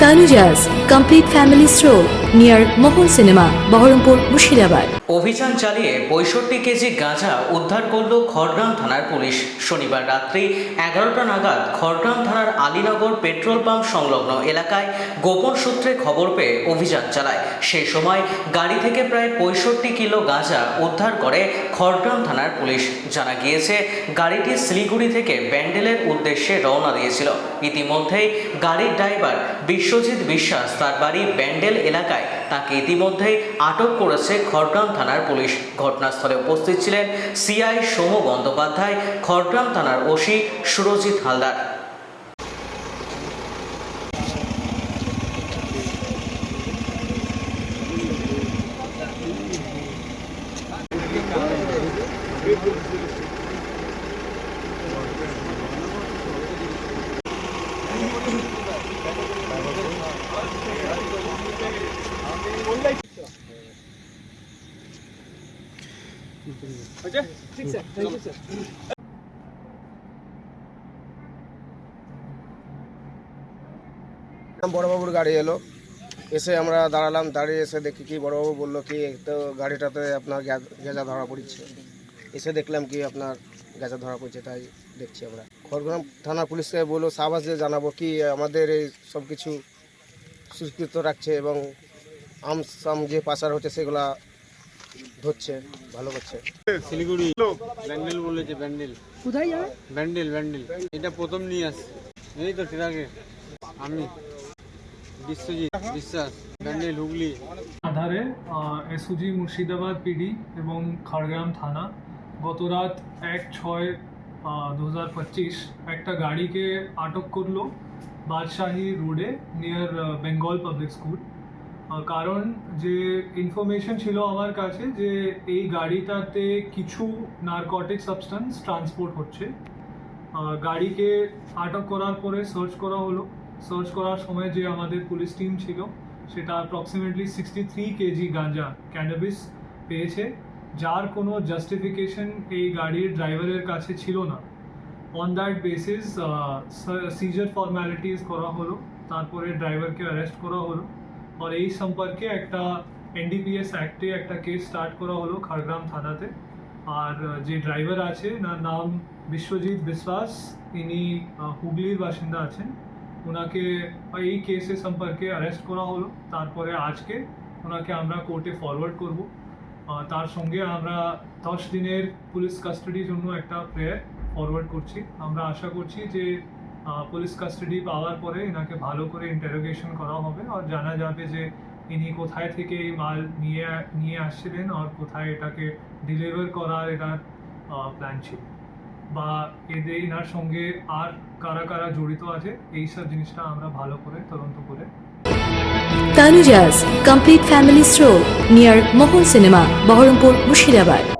Tanuja's complete family store near Mohan cinema, Baharampur, Murshidabad. অভিযান চালিয়ে পঁয়ষট্টি কেজি গাঁজা উদ্ধার করল খড়গ্রাম থানার পুলিশ। শনিবার রাত্রি এগারোটা নাগাদ খড়গ্রাম থানার আলীনগর পেট্রোল পাম্প সংলগ্ন এলাকায় গোপন সূত্রে খবর পেয়ে অভিযান চালায়। সেই সময় গাড়ি থেকে প্রায় পঁয়ষট্টি কিলো গাঁজা উদ্ধার করে খড়গ্রাম থানার পুলিশ। জানা গিয়েছে, গাড়িটি শিলিগুড়ি থেকে ব্যান্ডেলের উদ্দেশ্যে রওনা দিয়েছিল। ইতিমধ্যেই গাড়ির ড্রাইভার বিশ্বজিৎ বিশ্বাস তার বাড়ি ব্যান্ডেল এলাকায় তাকে ইতিমধ্যেই আটক করেছে খড়গ্রাম থানার পুলিশ। ঘটনাস্থলে উপস্থিত ছিলেন সিআই সোম বন্দ্যোপাধ্যায়, খড়গ্রাম থানার ওসি সুরজিৎ হালদার। বড়বাবুর গাড়ি এলো। এসে আমরা দাঁড়ালাম, দাঁড়িয়ে এসে দেখি কি বড়বাবু বলল কি, তো গাড়িটাতে আপনার গেঁজা ধরা পড়ছে। এসে দেখলাম কি আপনার গেঁজা ধরা পড়ছে, তাই দেখছি আমরা। খড়গ্রাম থানা পুলিশকে বলল, সাবাস দিয়ে জানাব কি আমাদের এই সব কিছু সুরক্ষিত রাখছে এবং আম সাম যে পাচার হচ্ছে সেগুলা ধরছে ভালো করছে। শিলিগুড়ি ব্যান্ডেল বলেছে ব্যান্ডেল। কোথায় যাবে ব্যান্ডেল ব্যান্ডেল। এটা প্রথম নিয়ে আসছে। এই তো ট্রাকে আমি বিশ্বজিৎ বিশ্বাস ব্যান্ডেল হুগলি। আধারে এসওজি মুর্শিদাবাদ পিডি এবং খড়গ্রাম থানা। গত রাত এক ছয় দু হাজার পঁচিশ একটা গাড়িকে আটক করল বাদশাহী রোডে নিয়ার বেঙ্গল পাবলিক স্কুল কারণ যে ইনফরমেশন ছিল আমার কাছে যে এই গাড়িটাতে কিছু নারকটিক সাবস্টেন্স ট্রান্সপোর্ট হচ্ছে। গাড়িকে আটক করার পরে সার্চ করা হলো। সার্চ করার সময় যে আমাদের পুলিশ টিম ছিল, সেটা approximately sixty three K G গাঁজা ক্যানাবিস পেয়েছে, যার কোনো জাস্টিফিকেশন এই গাড়ির ড্রাইভারের কাছে ছিল না। On that basis seizure formalities করা হলো, তারপরে ড্রাইভারকে অ্যারেস্ট করা হলো। আর এই সম্পর্কে একটা এনডিপিএস অ্যাক্টে একটা কেস স্টার্ট করা হলো খড়গ্রাম থানাতে আর যে ড্রাইভার আছে নার নাম বিশ্বজিৎ বিশ্বাস ইনি হুগলির বাসিন্দা আছেন ওনাকে এই কেসে সম্পর্কে অ্যারেস্ট করা হলো তারপরে আজকে ওনাকে আমরা কোর্টে ফরওয়ার্ড করব তার সঙ্গে আমরা দশ দিনের পুলিশ কাস্টাডির জন্য একটা প্রেয়ার ফরওয়ার্ড করছি আমরা আশা করছি যে পুলিশ কাস্টাডি পাওয়ার পরে এনাকে ভালো করে ইন্টারোগেশন করা হবে আর জানা যাবে যে ইনি কোথায় থেকে এই মাল নিয়ে নিয়ে আসছিলেন আর কোথায় এটাকে ডেলিভার করার এটার প্ল্যান ছিল। বা এদের এনার সঙ্গে আর কারা কারা জড়িত আছে, এই সব জিনিসটা আমরা ভালো করে তদন্ত করে Tanuja's complete family store near Mohan cinema Baharampur Murshidabad